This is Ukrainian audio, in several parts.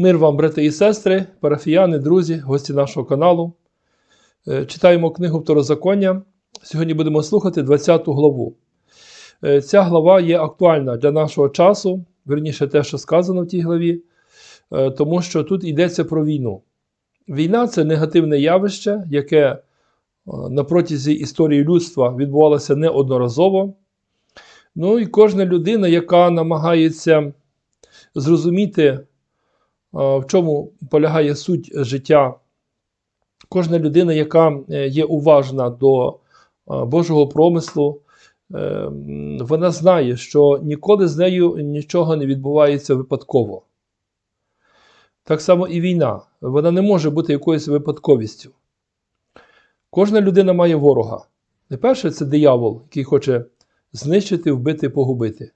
Мир вам, брати і сестри, парафіяни, друзі, гості нашого каналу. Е, Читаємо книгу Второзаконня. Сьогодні будемо слухати 20 главу. Е, Ця глава є актуальна для нашого часу, верніше те, що сказано в тій главі, е, тому що тут йдеться про війну. Війна це негативне явище, яке на протязі історії людства відбувалося неодноразово. Ну і кожна людина, яка намагається зрозуміти, в чому полягає суть життя. Кожна людина, яка е, є уважна до е, Божого промислу, е, вона знає, що ніколи з нею нічого не відбувається випадково. Так само і війна. Вона не може бути якоюсь випадковістю. Кожна людина має ворога. Найперше це диявол, який хоче знищити, вбити, погубити.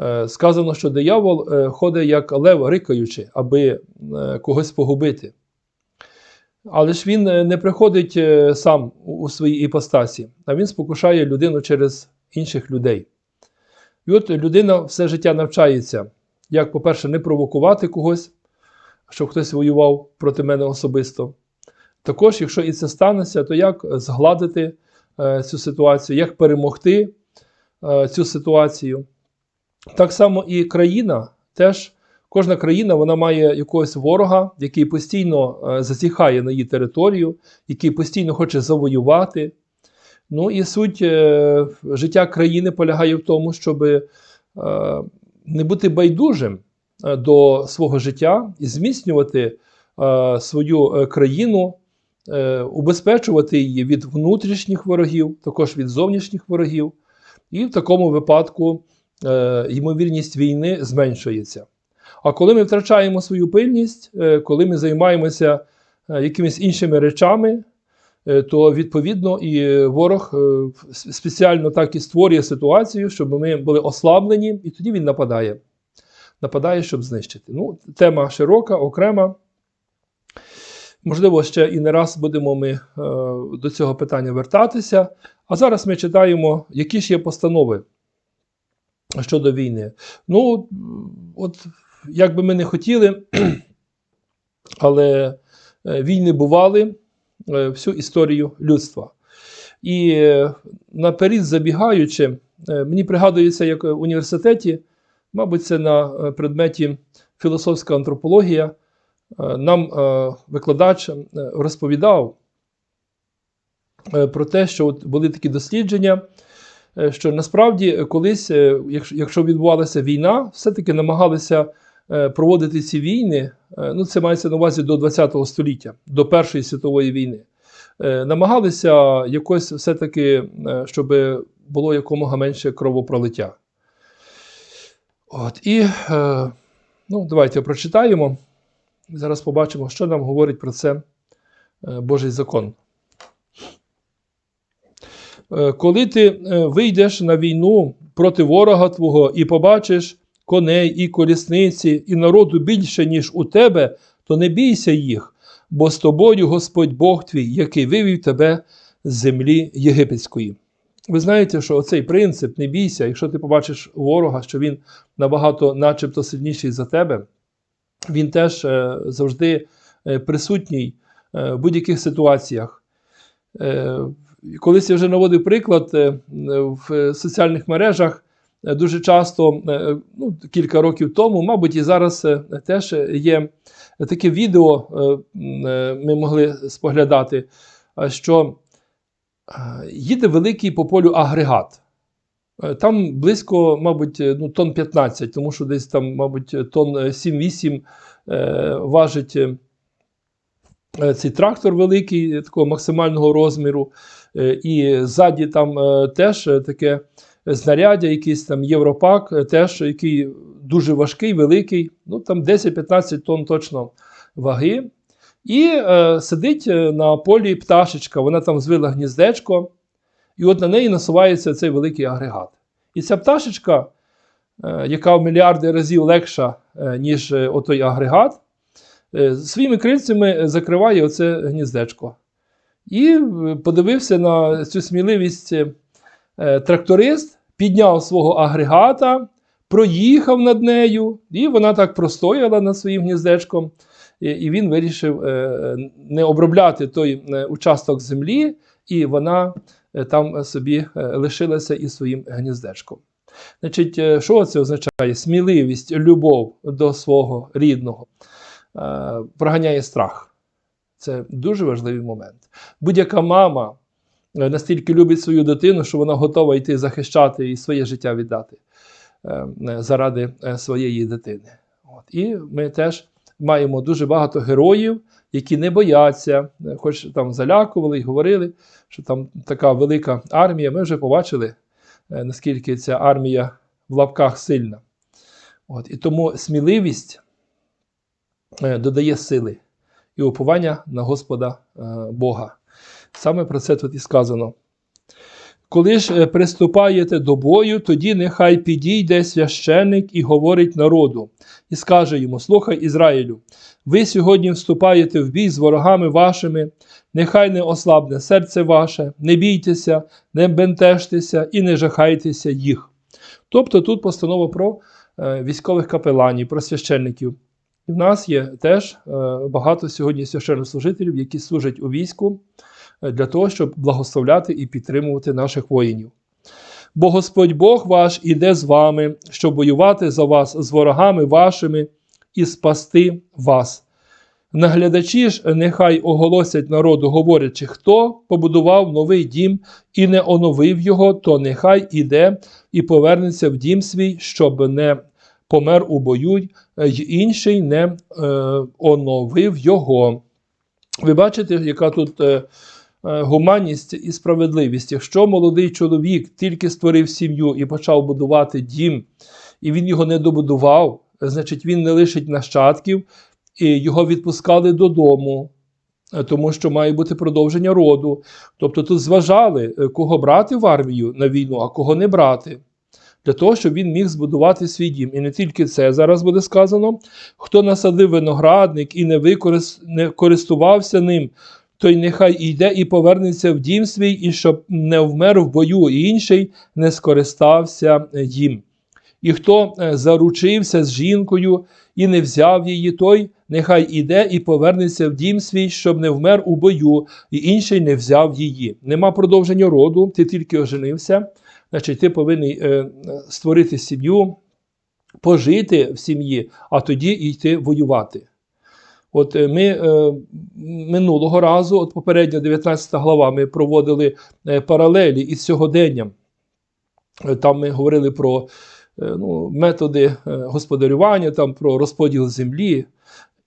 Е, Сказано, що диявол е, ходить як лев, рикаючи, аби е, когось погубити. Але ж він не приходить сам у своїй іпостасі, а він спокушає людину через інших людей. І от людина все життя навчається, як, по-перше, не провокувати когось, щоб хтось воював проти мене особисто. Також, якщо і це станеться, то як згладити цю ситуацію, як перемогти цю ситуацію. Так само і країна теж. Кожна країна вона має якогось ворога, який постійно е, зазіхає на її територію, який постійно хоче завоювати. Ну і суть е, життя країни полягає в тому, щоб е, не бути байдужим до свого життя і зміцнювати свою країну, убезпечувати її від внутрішніх ворогів, також від зовнішніх ворогів. І в такому випадку е, ймовірність війни зменшується. А коли ми втрачаємо свою пильність, е, коли ми займаємося е, якимись іншими речами, то відповідно і ворог спеціально так і створює ситуацію, щоб ми були ослаблені, і тоді він нападає. Нападає, щоб знищити. Ну, тема широка, окрема. Можливо, ще і не раз будемо ми е, до цього питання вертатися. А зараз ми читаємо, які ж є постанови щодо війни. Ну, от як би ми не хотіли, але е, війни бували е, всю історію людства. І е, наперед забігаючи, мені пригадується, як в університеті, мабуть, це на предметі філософська антропологія, нам викладач розповідав про те, що от були такі дослідження. Е, Що насправді колись, е, якщо- відбувалася війна, все-таки намагалися е, проводити ці війни, е, ну це мається на увазі до ХХ століття, до Першої світової війни. Е, Намагалися якось все-таки, е, щоб було якомога менше кровопролиття. От, і е, ну, давайте прочитаємо. Зараз побачимо, що нам говорить про це е, Божий закон. Е, Коли ти е, вийдеш на війну проти ворога твого і побачиш коней і колісниці, і народу більше, ніж у тебе, то не бійся їх, бо з тобою Господь Бог твій, який вивів тебе з землі єгипетської. Ви знаєте, що оцей принцип не бійся, якщо ти побачиш ворога, що він набагато начебто сильніший за тебе, він теж е, завжди присутній в будь-яких ситуаціях. Колись я вже наводив приклад е, в соціальних мережах. е, Дуже часто, е, ну, кілька років тому, мабуть, і зараз теж є таке відео, ми могли споглядати, що їде великий по полю агрегат. Там близько, мабуть, ну, тонн 15, тому що десь там, мабуть, тонн е, 7-8 е, важить цей трактор великий, е, такого максимального розміру. Е, І ззаді там е, теж е, таке знаряддя, якийсь там Європак, е, теж який дуже важкий, великий, ну там 10-15 тонн точно ваги. І е, сидить е, на полі пташечка, вона там звила гніздечко, і от на неї насувається цей великий агрегат. І ця пташечка, е, яка в мільярди разів легша, е, ніж е, отой агрегат, е, своїми крильцями закриває оце гніздечко. І е, подивився на цю сміливість е, тракторист, підняв свого агрегата, проїхав над нею, і вона так простояла над своїм гніздечком. І, і він вирішив е, не обробляти той е, участок землі, і вона е, там собі е, лишилася із своїм гніздечком. Значить, е, що це означає? Сміливість, любов до свого рідного е, проганяє страх. Це дуже важливий момент. Будь-яка мама е, настільки любить свою дитину, що вона готова йти захищати і своє життя віддати е, е, заради е, своєї дитини. От. І ми теж маємо дуже багато героїв, які не бояться, е, хоч там залякували і говорили, що там така велика армія. Ми вже побачили, е, наскільки ця армія в лапках сильна. От. І тому сміливість е, додає сили і уповання на Господа е, Бога. Саме про це тут і сказано. Коли ж е, приступаєте до бою, тоді нехай підійде священник і говорить народу, і скаже йому: Слухай Ізраїлю, ви сьогодні вступаєте в бій з ворогами вашими, нехай не ослабне серце ваше, не бійтеся, не бентежтеся і не жахайтеся їх. Тобто тут постанова про е, військових капеланів, про священників. І в нас є теж е, багато сьогодні священнослужителів, які служать у війську е, для того, щоб благословляти і підтримувати наших воїнів. Бо Господь Бог ваш іде з вами, щоб воювати за вас з ворогами вашими і спасти вас. Наглядачі ж нехай оголосять народу, говорячи, хто побудував новий дім і не оновив його, то нехай іде і повернеться в дім свій, щоб не помер у бою, й інший не е, оновив його. Ви бачите, яка тут е, е, гуманність і справедливість. Якщо молодий чоловік тільки створив сім'ю і почав будувати дім, і він його не добудував, значить він не лишить нащадків, і його відпускали додому, е, тому що має бути продовження роду. Тобто тут зважали, е, кого брати в армію на війну, а кого не брати. Для того, щоб він міг збудувати свій дім. І не тільки це зараз буде сказано: хто насадив виноградник і не, використ... не користувався ним, той нехай йде і повернеться в дім свій, і щоб не вмер в бою, і інший не скористався їм. І хто е, заручився з жінкою і не взяв її, той нехай іде і повернеться в дім свій, щоб не вмер у бою, і інший не взяв її. Нема продовження роду, ти тільки оженився, значить, ти повинен е, створити сім'ю, пожити в сім'ї, а тоді йти воювати. От е, ми е, минулого разу, от попередня 19 глава, ми проводили паралелі із сьогоденням. Там ми говорили про ну, методи господарювання, там, про розподіл землі.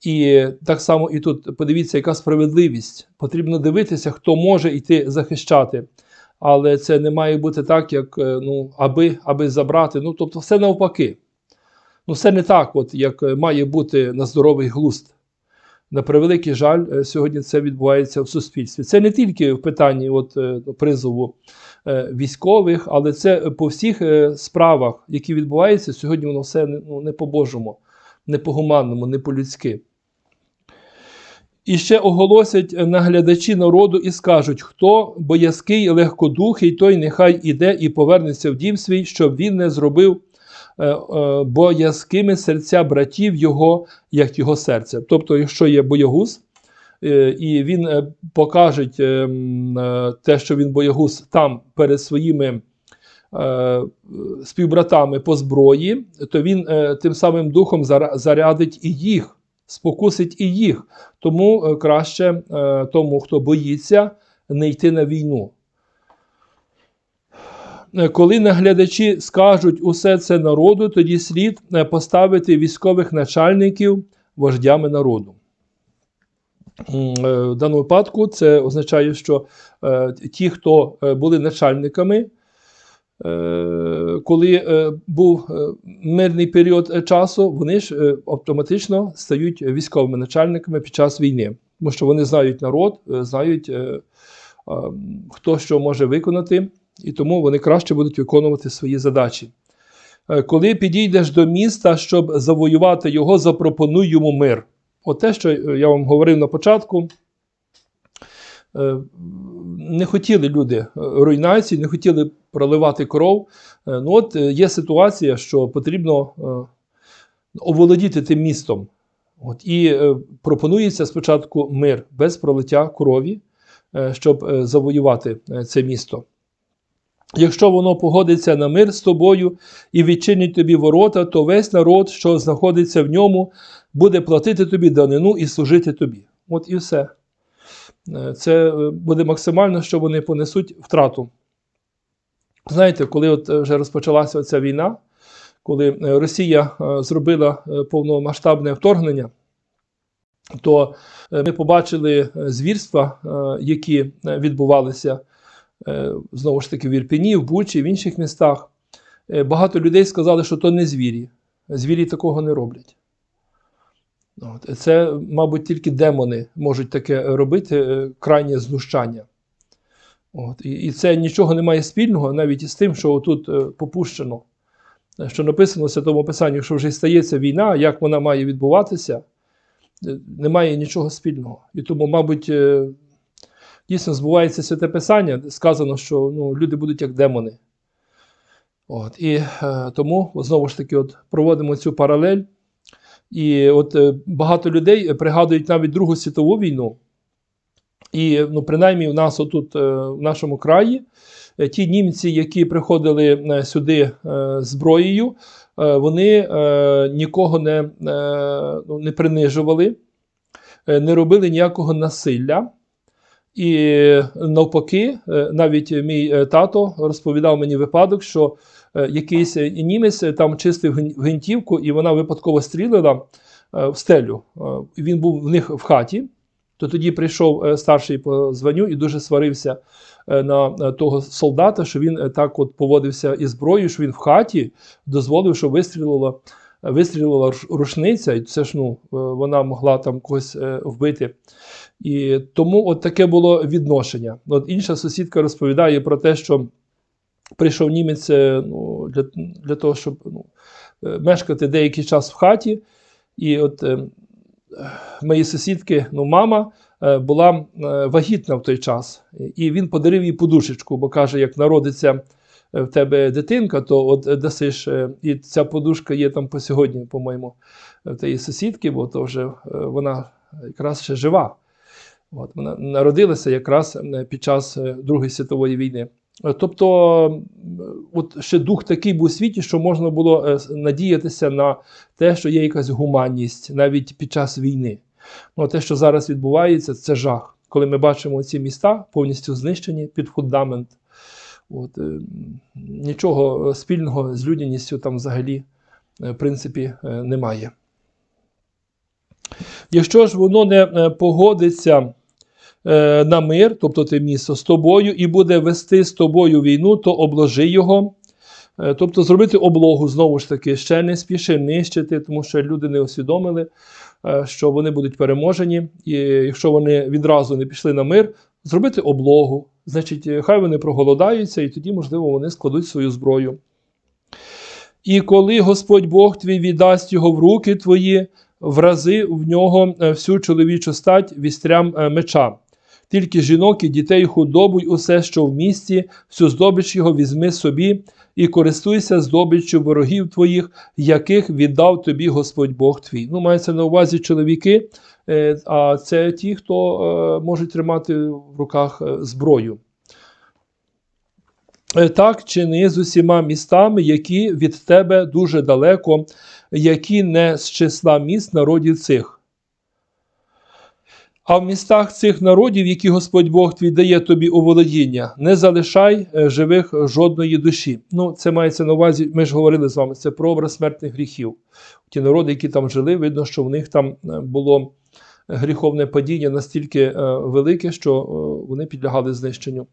І так само і тут подивіться, яка справедливість. Потрібно дивитися, хто може йти захищати. Але це не має бути так, як е, ну, аби, аби забрати. Ну, тобто, все навпаки. Ну, все не так, от, як е, має бути на здоровий глузд. На превеликий жаль, е, сьогодні це відбувається в суспільстві. Це не тільки в питанні от, призову військових, але це по всіх справах, які відбуваються, сьогодні воно все ну, не по-божому, не по-гуманному, не по-людськи. І ще оголосять наглядачі народу і скажуть, хто боязкий, легкодухий, той нехай іде і повернеться в дім свій, щоб він не зробив е, е, боязкими серця братів його, як його серце. Тобто, якщо є боягуз, е, і він е, покаже е, е, те, що він боягуз там перед своїми е, співбратами по зброї, то він е, тим самим духом зарядить і їх, спокусить і їх. Тому е, краще е, тому, хто боїться, не йти на війну. Е, Коли наглядачі скажуть усе це народу, тоді слід поставити військових начальників вождями народу. В даному випадку це означає, що ті, хто були начальниками, коли е, був е, мирний період е, часу, вони ж е, автоматично стають військовими начальниками під час війни, тому що вони знають народ, е, знають, е, е, хто що може виконати, і тому вони краще будуть виконувати свої задачі. Е, Коли підійдеш до міста, щоб завоювати його, запропонуй йому мир. От те, що е, я вам говорив на початку, е, не хотіли люди е, руйнації, не хотіли проливати кров. Е, Ну от е, є ситуація, що потрібно е, оволодіти тим містом. От, і е, пропонується спочатку мир без пролиття крові, е, щоб е, завоювати е, це місто. Якщо воно погодиться на мир з тобою і відчинить тобі ворота, то весь народ, що знаходиться в ньому, буде платити тобі данину і служити тобі. От і все. Е, Це е, буде максимально, що вони понесуть втрату. Знаєте, коли от е, вже розпочалася ця війна, коли Росія зробила повномасштабне вторгнення, то ми побачили звірства, які відбувалися знову ж таки в Ірпені, в Бучі, в інших містах. Багато людей сказали, що то не звірі. Звірі такого не роблять. Це, мабуть, тільки демони можуть таке робити, е, крайнє знущання. От. І, це нічого не має спільного навіть із тим, що тут е, попущено. Що написано в Святому Писанні, що вже стається війна, як вона має відбуватися, е, немає нічого спільного. І тому, мабуть, дійсно збувається святе Писання, де сказано, що ну, люди будуть як демони. От. І е, тому знову ж таки от, проводимо цю паралель. І от е, багато людей пригадують навіть Другу світову війну. І ну, принаймні в нас отут, е, в нашому краї, е, ті німці, які приходили е, сюди е, зброєю, е, вони е, нікого не, е, ну, не принижували, е, не робили ніякого насилля. І навпаки, е, навіть мій е, тато розповідав мені випадок, що е, якийсь е, німець е, там чистив гвин- гвинтівку, і вона випадково стрілила е, в стелю. Е, Він був в них в хаті. То тоді прийшов е, старший по званню і дуже сварився е, на е, того солдата, що він е, так от поводився із зброєю, що він в хаті дозволив, що вистрілила, вистрілила рушниця, і це ж ну, е, вона могла там когось е, вбити. І тому от таке було відношення. От інша сусідка розповідає про те, що прийшов німець е, ну, для, для того, щоб ну, мешкати деякий час в хаті. І от е, моєї сусідки, ну, мама була вагітна в той час, і він подарив їй подушечку, бо каже, як народиться в тебе дитинка, то от дасиш, е, і ця подушка є там по сьогодні, по-моєму, в тієї сусідки, бо то вже е, вона якраз ще жива. От, вона народилася якраз е, під час Другої світової війни. Тобто, от ще дух такий був у світі, що можна було надіятися на те, що є якась гуманність навіть під час війни. Ну, те, що зараз відбувається, це жах. Коли ми бачимо ці міста повністю знищені під фундамент. От, е, нічого спільного з людяністю там взагалі, е, в принципі, е, немає. Якщо ж воно не погодиться на мир, тобто те місто з тобою, і буде вести з тобою війну, то обложи його. Тобто зробити облогу знову ж таки, ще не спіши нищити, тому що люди не усвідомили, що вони будуть переможені. І якщо вони відразу не пішли на мир, зробити облогу. Значить, е, хай вони проголодаються, і тоді, можливо, вони складуть свою зброю. І коли Господь Бог твій віддасть його в руки твої, врази в нього е, всю чоловічу стать вістрям е, меча. Тільки жінок і дітей худобу усе, що в місті, всю здобич його візьми собі і користуйся здобиччю ворогів твоїх, яких віддав тобі Господь Бог твій. Ну, мається на увазі чоловіки, е, а це ті, хто е, можуть тримати в руках е, зброю. Так чини з усіма містами, які від тебе дуже далеко, які не з числа міст народів цих. А в містах цих народів, які Господь Бог твій дає тобі у володіння, не залишай е, живих жодної душі. Ну, це мається на увазі, ми ж говорили з вами, це прообраз смертних гріхів. Ті народи, які там жили, видно, що в них там е, було гріховне падіння настільки е, велике, що вони підлягали знищенню.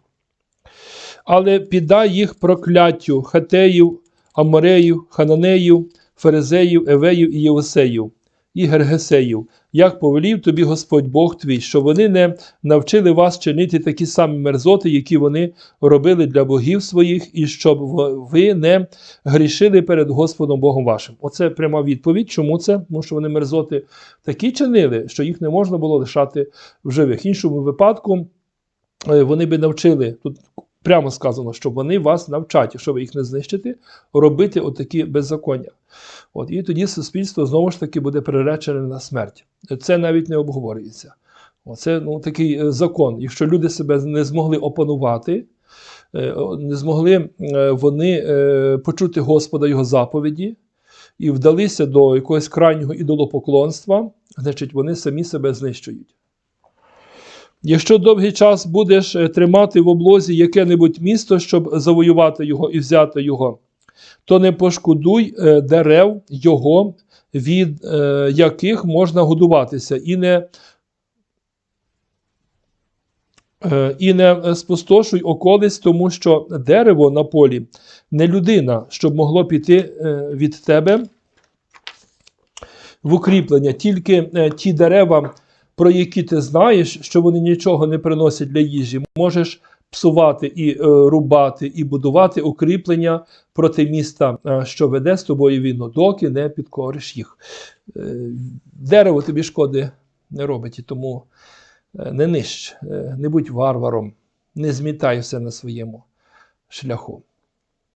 Але піддай їх прокляттю хатеїв, амореїв, хананеїв, ферезеїв, евеїв і євсеїв, і гергесеїв, як повелів тобі Господь Бог твій, що вони не навчили вас чинити такі самі мерзоти, які вони робили для богів своїх, і щоб ви не грішили перед Господом Богом вашим. Оце пряма відповідь. Чому це? Тому що вони мерзоти такі чинили, що їх не можна було лишати в живих. Іншому випадку. е, вони би навчили, тут прямо сказано, що вони вас навчать, ви їх не знищите, робити отакі беззаконня. От, і тоді суспільство знову ж таки буде приречене на смерть. Це навіть не обговорюється. Оце ну, такий е, закон. Якщо люди себе не змогли опанувати, е, не змогли е, вони почути Господа Його заповіді і вдалися до якогось крайнього ідолопоклонства, значить вони самі себе знищують. Якщо довгий час будеш е, тримати в облозі яке-небудь місто, щоб завоювати його і взяти його, то не пошкодуй е, дерев його, від е, яких можна годуватися, і не, і не спустошуй околиць, тому що дерево на полі не людина, щоб могло піти від тебе в укріплення, тільки ті дерева, про які ти знаєш, що вони нічого не приносять для їжі, можеш псувати і е, рубати, і будувати укріплення проти міста, е, що веде з тобою війну, доки не підкориш їх. Е, дерево тобі шкоди не робить, і тому не нищ, не будь варваром, не змітай все на своєму шляху.